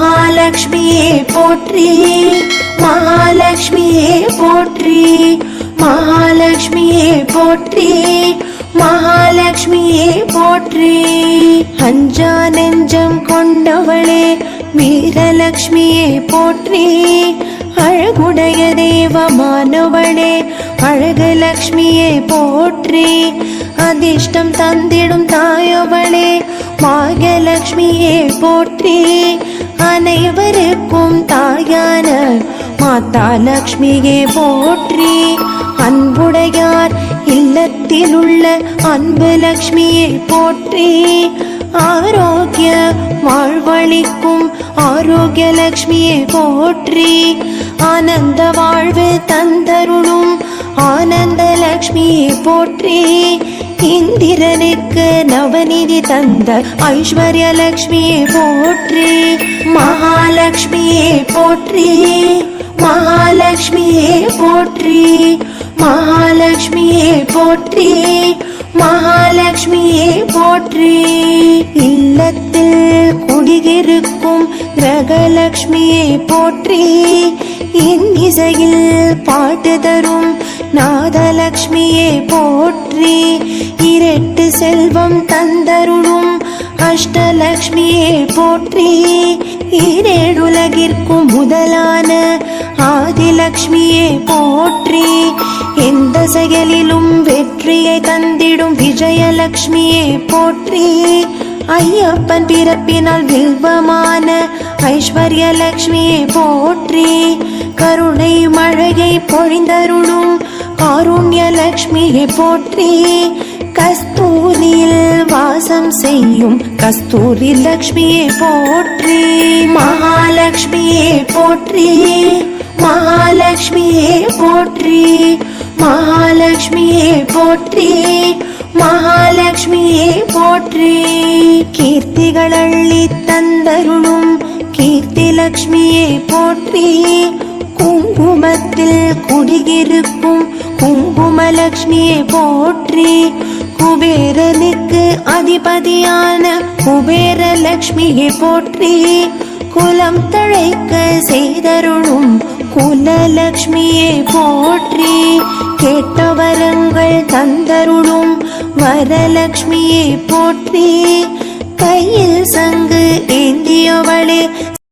மகாலட்சுமியே போற்றி மகாலட்சுமியே போற்றி மகாலட்சுமியே போற்றி மகாலட்சுமியே போற்றி. அஞ்சா நெஞ்சம் கொண்டவளே வீரலட்சுமியே போற்றி. அழகுடைய தேவமானவளே அழகலட்சுமியே போற்றி. அதிர்ஷ்டம் தந்திடும் தாயவளே பாகியலட்சுமியே போற்றி. அனைவருக்கும் தாயான மாதா லக்ஷ்மியே போற்றி. அன்புடையார் இல்லத்தில் உள்ள அன்பு லக்ஷ்மியை போற்றி. ஆரோக்கிய வாழ்வழிக்கும் ஆரோக்கிய லக்ஷ்மியை போற்றி. ஆனந்த வாழ்வு தந்தருளும் ஆனந்த லக்ஷ்மியை போற்றி. இந்திரனுக்கு நவநிதி தந்த ஐஸ்வர்ய லக்ஷ்மியை போற்றி மகாலட்சுமியே போற்றி மகாலட்சுமியே போற்றி மகாலட்சுமியே போற்றி மகாலட்சுமியே போற்றி. இல்லத்தில் குடியிருக்கும் கிரகலட்சுமியை போற்றி என் இசையில் பாட்டு தரும் நாதலக்ஷ்மியே போற்றி இரட்டு செல்வம் தந்தருளும் அஷ்டலக்ஷ்மியே போற்றி. ஈரேழுலகிற்கும் முதலான ஆதிலக்ஷ்மியே போற்றி. எந்த செயலிலும் வெற்றியை தந்திடும் விஜயலக்ஷ்மியே போற்றி. ஐயப்பன் பிறப்பினால் வில்வமான ஐஸ்வர்யலக்ஷ்மியை போற்றி. கருணை மழையை பொழிந்தருணும் காருண்ய லக்ஷ்மியை போற்றி கஸ்தூரியில் வாசம் செய்யும். கஸ்தூரி லக்ஷ்மியை போற்றி மகாலட்சுமியை போற்றி மகாலட்சுமியே போற்றி மகாலட்சுமியே போற்றி மகாலட்சுமியே போற்றி. கீர்த்திகள் அள்ளி தந்தருணும் கீர்த்தி லக்ஷ்மியே போற்றி குங்குமத்தில் குடியிருக்கும் குங்குமலக்ஷ்மியை போற்றி குபேரனுக்கு அதிபதியான குபேரலக்ஷ்மியை போற்றி குலம் தழைக்க செய்தருளும் குலலக்ஷ்மியை போற்றி கேட்ட வரங்கள் தந்தருளும் வரலக்ஷ்மியை போற்றி